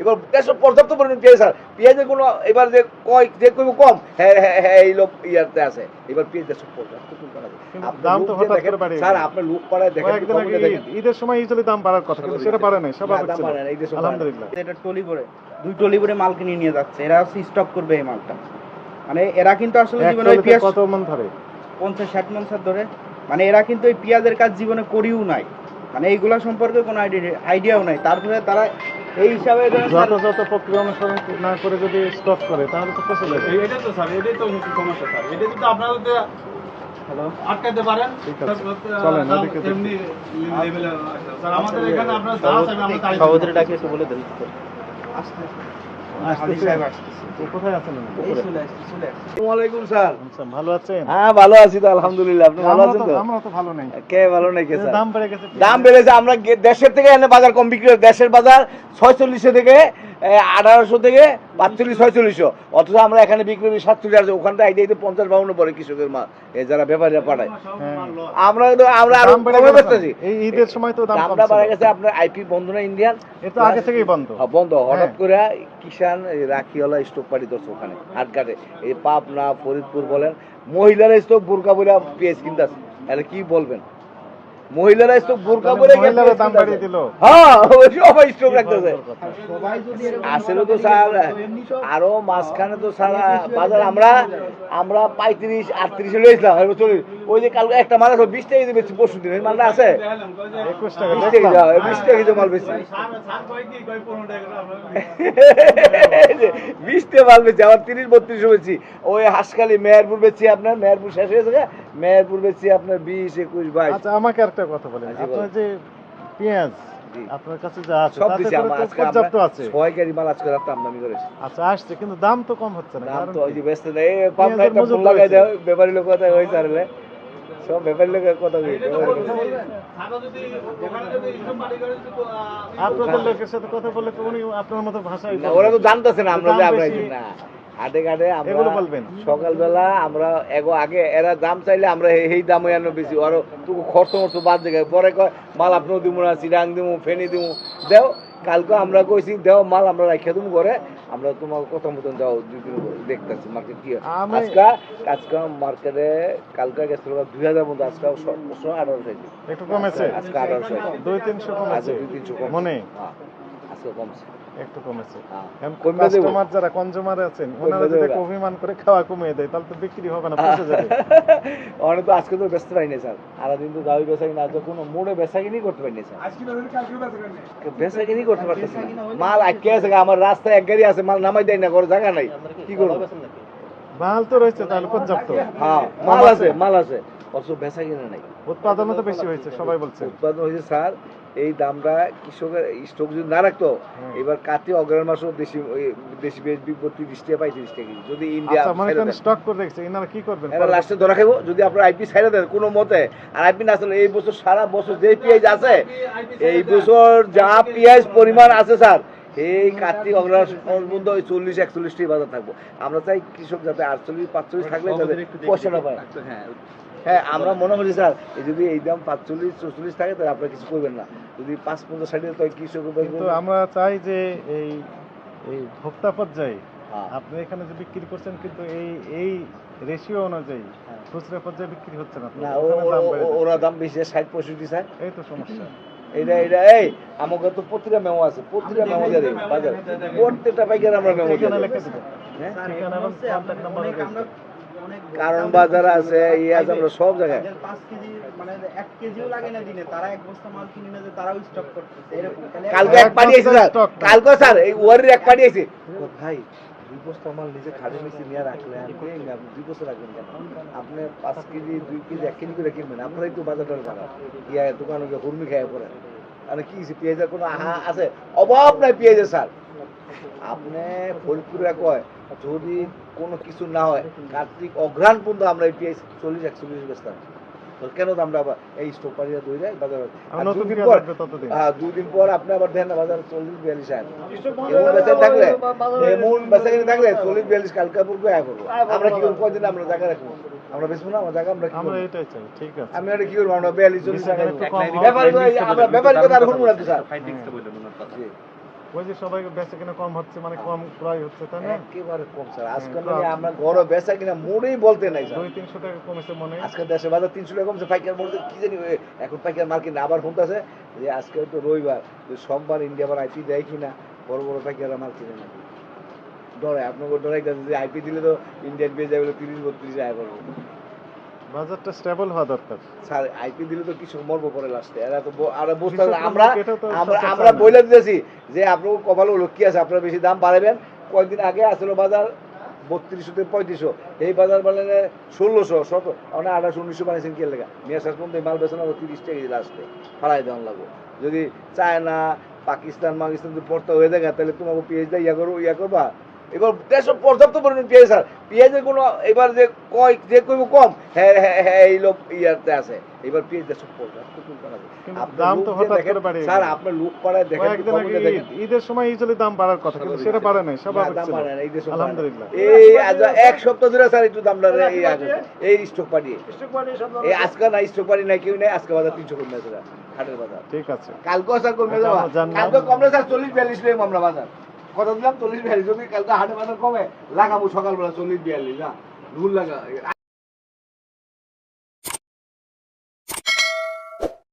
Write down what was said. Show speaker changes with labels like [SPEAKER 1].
[SPEAKER 1] এবার দেশে পর্যাপ্ত পরিমাণ পেঁয়াজ স্যার পেঁয়াজের কোনো এবার যে কয় যে কম হ্যাঁ হ্যাঁ হ্যাঁ এই লোক ইয়াতে আছে। এবার পেঁয়াজ দেশে পর্যাপ্ত পরিমাণ আছে। আপনি
[SPEAKER 2] দাম
[SPEAKER 1] লোক
[SPEAKER 2] তো হঠাৎ
[SPEAKER 1] দেখেন,
[SPEAKER 2] করে
[SPEAKER 1] স্যার। লোক পাড়ায়।
[SPEAKER 2] ঈদের সময় দাম বাড়ার কথা কিন্তু সেটা বাড়ে নাই
[SPEAKER 1] না,
[SPEAKER 2] স্বাভাবিক
[SPEAKER 1] দাম
[SPEAKER 2] ছিল
[SPEAKER 1] বাড়ে নাই, এই দেশে
[SPEAKER 2] আলহামদুলিল্লাহ।
[SPEAKER 3] এটা টলি করে দুই টলি করে মাল কিনে নিয়ে যাচ্ছে। এরা হচ্ছে স্টক করবে এই মালটা। মানে এরা কিন্তু আসলে জীবনে ওই পেঁয়াজ
[SPEAKER 2] কত মন ধরে?
[SPEAKER 3] পঞ্চাশ ষাট মনসার ধরে। মানে এরা কিন্তু এই পেঁয়াজের কাজ জীবনে করিও নাই। মানে এইগুলা সম্পর্কে কোনো আইডিয়া আইডিয়াও নাই। তারপরে তারা এই হিসাবে
[SPEAKER 2] যথাযথ প্রক্রিয়া অনুসরণ না করে যদি স্টক করে তাহলে তো পচে যাবে।
[SPEAKER 4] এটাই তো স্যার এটাই তো সমস্যা স্যার। এটা যদি আপনারা যদি আটকাতে পারেন
[SPEAKER 2] ঠিক আছে।
[SPEAKER 4] তাহলে,
[SPEAKER 2] চলেন, ওদিকে
[SPEAKER 4] এমনি লেভেলে স্যার আমাদের এখানে আপনার যা চাইবেন আমরা তাই
[SPEAKER 3] সহোদরি ডাকে বলে দেন। আসতে হাজি সাহেব আসতেছে।
[SPEAKER 2] তো কোথায় আছেন উনি?
[SPEAKER 3] এই চলে আসছে চলে আসছে।
[SPEAKER 1] আসসালামু আলাইকুম স্যার।
[SPEAKER 2] আচ্ছা,
[SPEAKER 1] হ্যাঁ ভালো আছি তো আলহামদুলিল্লাহ। আপনি ভালো
[SPEAKER 2] আমরা
[SPEAKER 1] আছেন
[SPEAKER 2] তো
[SPEAKER 1] তো?
[SPEAKER 2] আমরা তো ভালো নাই।
[SPEAKER 1] কে ভালো নাই কে স্যার?
[SPEAKER 2] দাম বেড়ে গেছে
[SPEAKER 1] দাম বেড়েছে আমরা গে- দেশের থেকে এনে বাজার কম বিক্রি দেশের বাজার ছয়চল্লিশশো থেকে আঠারোশো থেকে পাঁচচল্লিশ ছয়চল্লিশশো। অথচ আমরা এখানে বিক্রি করি সাতচল্লিশ আছে ওখানটা আইডিয়াতে পঞ্চাশ বাউন্ন পরে কৃষকের মা এ যারা ব্যাপারীরা পাঠায়।
[SPEAKER 2] হ্যাঁ।
[SPEAKER 1] আমরা আমরা
[SPEAKER 2] আরও
[SPEAKER 1] কমে বেচতেছি।
[SPEAKER 2] ঈদের সময় তো
[SPEAKER 1] দামটা বাড়া গেছে আপনার আইপি বন্ধ না ইন্ডিয়ান?
[SPEAKER 2] এটা আগে থেকেই বন্ধ।
[SPEAKER 1] হ্যাঁ, বন্ধ। হঠাৎ। করে কিষান এই রাখিওয়ালা স্টক পাড়ি ধরছে ওখানে হাটঘাটে। এই পাবনা ফরিদপুর বলেন মহিলারা স্টক বোরকা বলে পেঁয়াজ কিনতেছে। তাহলে কি বলবেন? মহিলারা স্টক বোরকা বলে
[SPEAKER 2] দাম বাড়িয়ে দিল।
[SPEAKER 1] হ্যাঁ সবাই স্টক রাখতেছে।
[SPEAKER 3] সবাই
[SPEAKER 1] আসলে তো স্যার আরও মাঝখানে তো সারা বাজার আমরা আমরা পঁয়ত্রিশ আটত্রিশে এবার চল্লিশ। ওই যে কালকে একটা মাল আছে বিশ টাকা বেশি পরশু দিন। মালটা আছে? বিশ টাকা বিশ টাকা মাল বেশি বিশ টাকা মাল বেশি আবার তিরিশ বত্রিশ বেশি ওই হাসখালি মেহেরপুর বেচি আপনার মেহেরপুর শেষ হয়েছে গা? মেহেরপুর বেচি আপনার বিশ একুশ বাইশ।
[SPEAKER 2] আচ্ছা আমাকে একটা কথা বলেন। আপনার যে পেঁয়াজ আপনার কাছে যা আছে
[SPEAKER 1] সব দিছি আমার
[SPEAKER 2] তো
[SPEAKER 1] আজকে
[SPEAKER 2] পর্যাপ্ত আছে?
[SPEAKER 1] ছয় গাড়ি মাল আজকে রাত্রে আমদানি করেছি।
[SPEAKER 2] আচ্ছা আসছে কিন্তু দাম তো কম হচ্ছে না
[SPEAKER 1] দাম তো ওই যে ব্যস্ত নেই পাবনা
[SPEAKER 2] পেঁয়াজের
[SPEAKER 1] একটা লাগাই
[SPEAKER 2] রয়েছে।
[SPEAKER 1] ব্যাপারী লোক কথা হয়েছে আর সব ব্যাপারী লোকের কথা
[SPEAKER 2] আপনাদের লোকের সাথে বললে উনি আপনার মতো ভাষায়
[SPEAKER 1] ওরা তো জানতেছে না আমরা যে আমরা না। হাটে ঘাটে আমরা
[SPEAKER 2] বলবেন।
[SPEAKER 1] সকালবেলা আমরা এগো আগে এরা দাম চাইলে আমরা এই- দামে আনো বেশি। ওরা তুকু খরচ মরচ বাদ দেখে পরে কয় মাল আপনিও দিব না চিরাং দিব ফেনি দিব দেও কালকে আমরা কইছি দেও মাল আমরা রাখিয়া দিব করে আমরা তোমার কথা মতন যাও দুই দিন দেখতেছি মার্কেট কি আজকে আজকে মার্কেটে কালকে গেছিল দুই হাজার মতো আজকে সতেরোশো আঠারোশো
[SPEAKER 2] একটু কমেছে?
[SPEAKER 1] আজকে আঠারোশো
[SPEAKER 2] দুই তিনশো কমেছে?
[SPEAKER 1] দুই তিনশো কম
[SPEAKER 2] মনে?
[SPEAKER 1] হ্যাঁ, আজকে কমছে।
[SPEAKER 2] একটু কমেছে।
[SPEAKER 1] হ্যাঁ।
[SPEAKER 2] কাস্টমার যারা কনজিউমার আছেন ওনারা যদি একটু অভিমান করে খাওয়া কমিয়ে দেয় তাহলে তো বিক্রি হবে না পচে যাবে।
[SPEAKER 1] অনেক তো আজকে তো ব্যস্ত পাইনি স্যার। সারাদিন তো দাবি বেচা কিনা আজকে কোনো মোড়ে বেচা কিনি করতে পারিনি স্যার। বেচা কিনি করতে পারতেছি না। মাল আটকে আছে গা, আমার রাস্তায় এক গাড়ি আছে মাল নামাই দেয় না করে জায়গা নাই। কি করব?
[SPEAKER 2] মাল তো রয়েছে তাহলে পর্যাপ্ত।
[SPEAKER 1] হ্যাঁ মাল আছে। মাল আছে। অথচ বেচা কিনা নাই।
[SPEAKER 2] উৎপাদনও তো বেশি হয়েছে সবাই বলছে।
[SPEAKER 1] উৎপাদন হয়েছে স্যার। এই দামটা কৃষকের স্টক যদি না রাখতো। এবার কাতে অগ্রহণ মাসও দেশি দেশি বেশ বিপত্তি তিরিশ টাকা পঁয়ত্রিশ টাকা যদি ইন্ডিয়া
[SPEAKER 2] আচ্ছা মনে স্টক করে রেখেছে এনারা কি করবেন?
[SPEAKER 1] এরা লাস্টে ধরা খাব যদি আপনার আইপি ছাইড়া দেন কোনো মতে। আর আইপি না আসলে এই বছর সারা বছর যে পেঁয়াজ আছে এই বছর যা পেঁয়াজ পরিমাণ আছে স্যার এই কার্তিক অগ্রহায়ণ পর্যন্ত ওই চল্লিশ একচল্লিশটি বাজার থাকব। আমরা চাই কৃষক যাতে আটচল্লিশ পাঁচচল্লিশ থাকলে যাতে পয়সা না পায়। হ্যাঁ। আমরা মনে করি স্যার যদি এই দাম পাঁচচল্লিশ চল্লিশ থাকে তাহলে আপনারা কিছু করবেন না। যদি পাঁচ পঞ্চাশ ষাট তো কৃষক
[SPEAKER 2] কিন্তু আমরা চাই যে এই এই ভোক্তা পর্যায়ে
[SPEAKER 1] হ্যাঁ।
[SPEAKER 2] আপনি এখানে যে বিক্রি করছেন কিন্তু এই এই রেশিও অনুযায়ী
[SPEAKER 1] হ্যাঁ।
[SPEAKER 2] খুচরা পর্যায়ে বিক্রি হচ্ছে না।
[SPEAKER 1] ওরা দাম বেশি ষাট পঁয়ষট্টি স্যার।
[SPEAKER 2] এই তো সমস্যা।
[SPEAKER 1] এইটা এইটা এই আমাকে তো প্রতিটা মেমো আছে প্রতিটা মেমো বাজার। প্রত্যেকটা পাইকার আমরা মেমো হ্যাঁ? কারণ বাজার আছে ইয়ে আছে আমরা সব জায়গায়।
[SPEAKER 3] পাঁচ কেজি মানে এক কেজিও লাগে না দিনে তারা এক বস্তা মাল কিনে নিয়ে তারাও স্টক করতেছে
[SPEAKER 1] কালকে এক
[SPEAKER 2] বস্তা
[SPEAKER 1] স্যার। কালকে স্যার এই ওয়ারের এক আছে ভাই দুই বস্তা মাল নিজে খাড়ি নিচে নিয়ে রাখলেন। দুই বস্তা রাখবেন কেন? আপনি পাঁচ কেজি, দুই কেজি, এক কেজি করে কিনবেন। আপনারাই তো বাজার। ইয়া দোকানে গিয়ে পড়েন। মানে কি পেঁয়াজের কোনো আহা আছে? অভাব নাই পেঁয়াজের স্যার আপনি ফরিদপুরে কয়, যদি কোনো কিছু না হয়, কার্তিক অঘ্রাণ পর্যন্ত আমরা এই পেঁয়াজ চল্লিশ, একচল্লিশ কেন তো আমরা আবার এই স্টক পাড়িয়া দই যায় বাজার দুদিন পর হ্যাঁ দুদিন পর আপনি আবার দেন না বাজার চল্লিশ বিয়াল্লিশ আয় এমন বেচা থাকলে এমন বেচা কিনে থাকলে চল্লিশ বিয়াল্লিশ কালকে পূর্বে আয় করব। আমরা কি করব? কদিন আমরা জায়গা রাখব? আমরা বেচবো না আমার জায়গা আমরা কি
[SPEAKER 2] আমরা
[SPEAKER 1] করব?
[SPEAKER 2] এটাই চাই ঠিক আছে।
[SPEAKER 1] আমি আর কি করব? আমরা বিয়াল্লিশ চল্লিশ টাকা। ব্যাপারী আমরা ব্যাপারী কথা আর শুনব না তো স্যার। জি।
[SPEAKER 2] ওই যে সবাই বেচে কিনা কম হচ্ছে মানে কম ক্রয় হচ্ছে তাই না?
[SPEAKER 1] একেবারে কম স্যার। আজকাল
[SPEAKER 2] হ্যাঁ,
[SPEAKER 1] মানে আমরা ঘরে বেচা কিনা মোড়েই বলতে নাই স্যার।
[SPEAKER 2] দুই তিনশো টাকা কমেছে মনে।
[SPEAKER 1] আজকে দেশে বাজার তিনশো টাকা কমছে পাইকার বলতে কি জানি এখন পাইকার মার্কেট আবার ফোন আছে যে আজকে তো রবিবার সোমবার ইন্ডিয়া আবার আইপি দেয় কিনা বড় বড় পাইকাররা মাল কিনে নাকি ডরে আপনাকে ডরাই যে আইপি দিলে তো ইন্ডিয়ান পেয়ে যাবে তিরিশ বত্রিশ আয় করব
[SPEAKER 2] বাজারটা স্টেবল হওয়া দরকার।
[SPEAKER 1] স্যার আইপি দিলে তো কিছু মরবো করে লাস্টে এরা তো আর বুঝতে আমরা আমরা। বলে দিতেছি যে আপনার কপালে লক্ষ্মী আছে আপনার বেশি দাম বাড়াবেন। কয়েকদিন আগে আসলো বাজার বত্রিশশো থেকে পঁয়ত্রিশশো। এই বাজার বাড়লে ষোলোশো শত মানে আঠাশো উনিশশো বানিয়েছেন কি লেগা? মেয়ে শেষ পর্যন্ত মাল বেচা না তিরিশ টাকা লাস্টে ফাড়াই দেওয়ান লাগবো। যদি চায়না পাকিস্তান মাকিস্তান যদি পড়তে হয়ে যায় তাহলে তোমাকে দেয় ইয়া করব ইয়া করবা। এবার দেশ পর্যাপ্ত পরিমাণ পেঁয়াজ স্যার পেঁয়াজের কোনো এবার যে কয় যে কইব কম হ্যাঁ হ্যাঁ হ্যাঁ এই লোক ইয়াতে আছে। এবার পেঁয়াজ দেশ পর্যাপ্ত পরিমাণ আছে।
[SPEAKER 2] দাম তো হঠাৎ করে বাড়িয়ে
[SPEAKER 1] স্যার আপনার লোক পাড়ায় দেখেন
[SPEAKER 2] ঈদের সময় ইউজুয়ালি দাম বাড়ার কথা কিন্তু সেটা বাড়ে নাই স্বাভাবিক
[SPEAKER 1] দাম বাড়ে না, বাড়ে না।
[SPEAKER 2] আলহামদুলিল্লাহ।
[SPEAKER 1] এই আজ এক সপ্তাহ ধরে স্যার একটু দাম বাড়ে এই আগে এই স্টক পাঠিয়ে এই আজকে না স্টক পাঠি নাই কেউ নেই আজকে বাজার তিনশো কমে আছে হাটের বাজার।
[SPEAKER 2] ঠিক আছে।
[SPEAKER 1] কালকে স্যার কমে যাওয়া। কালকে কমলে স্যার চল্লিশ বিয়াল্লিশ লইম আমরা বাজার। কত দিলাম চল্লিশ বিয়াল্লিশ, যদি কালকে হাটে বাজার কমে, লাগাবো সকালবেলা চল্লিশ বিয়াল্লিশ, না? ভুল লাগা